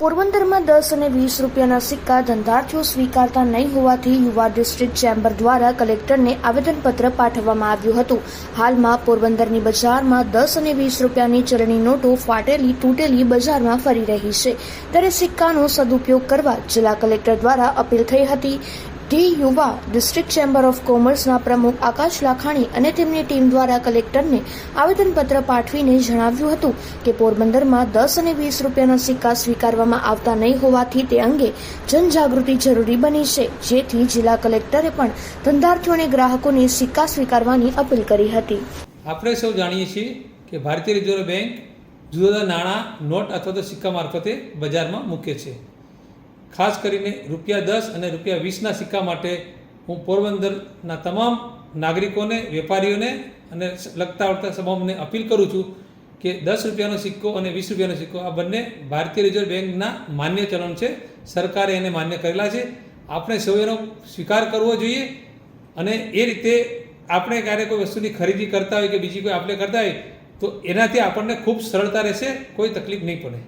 પોરબંદરમાં દસ અને વીસ રૂપિયાના સિક્કા ધંધાર્થીઓ સ્વીકારતા નહીં હોવાથી યુવા ડિસ્ટ્રિક્ટ ચેમ્બર દ્વારા કલેક્ટરને આવેદનપત્ર પાઠવવામાં આવ્યું હતું. હાલમાં પોરબંદરની બજારમાં દસ અને વીસ રૂપિયાની ચલણી નોટો ફાટેલી તૂટેલી બજારમાં ફરી રહી છે. ત્યારે સિક્કાનો સદુપયોગ કરવા જિલ્લા કલેક્ટર દ્વારા અપીલ થઈ હતી. ડી યુવા ડિસ્ટ્રિક્ટ ચેમ્બર ઓફ કોમર્સના પ્રમુખ આકાશ લાખાણી અને તેમની ટીમ દ્વારા કલેક્ટરને આવેદનપત્ર પાઠવીને જણાવ્યું હતું કે પોરબંદરમાં દસ અને વીસ રૂપિયાના સિક્કા સ્વીકારવામાં આવતા નહીં હોવાથી તે અંગે જનજાગૃતિ જરૂરી બની છે. જેથી જિલ્લા કલેક્ટરે પણ ધંધાર્થીઓ અને ગ્રાહકોને સિક્કા સ્વીકારવાની અપીલ કરી હતી. આપણે સૌ જાણીએ છીએ કે ભારતીય રિઝર્વ બેંક જુદા જુદા નાણાં, નોટ અથવા તો સિક્કા મારફતે બજારમાં મૂકે છે. ખાસ કરીને રૂપિયા દસ અને રૂપિયા વીસના સિક્કા માટે હું પોરબંદરના તમામ નાગરિકોને, વેપારીઓને અને લગતા વળતા તમામને અપીલ કરું છું કે દસ રૂપિયાનો સિક્કો અને વીસ રૂપિયાનો સિક્કો આ બંને ભારતીય રિઝર્વ બેંકના માન્ય ચલણ છે. સરકારે એને માન્ય કરેલા છે. આપણે સૌ એનો સ્વીકાર કરવો જોઈએ અને એ રીતે આપણે ક્યારે કોઈ વસ્તુની ખરીદી કરતા હોય કે બીજી કોઈ આપણે કરતા હોય તો એનાથી આપણને ખૂબ સરળતા રહેશે, કોઈ તકલીફ નહીં પડે.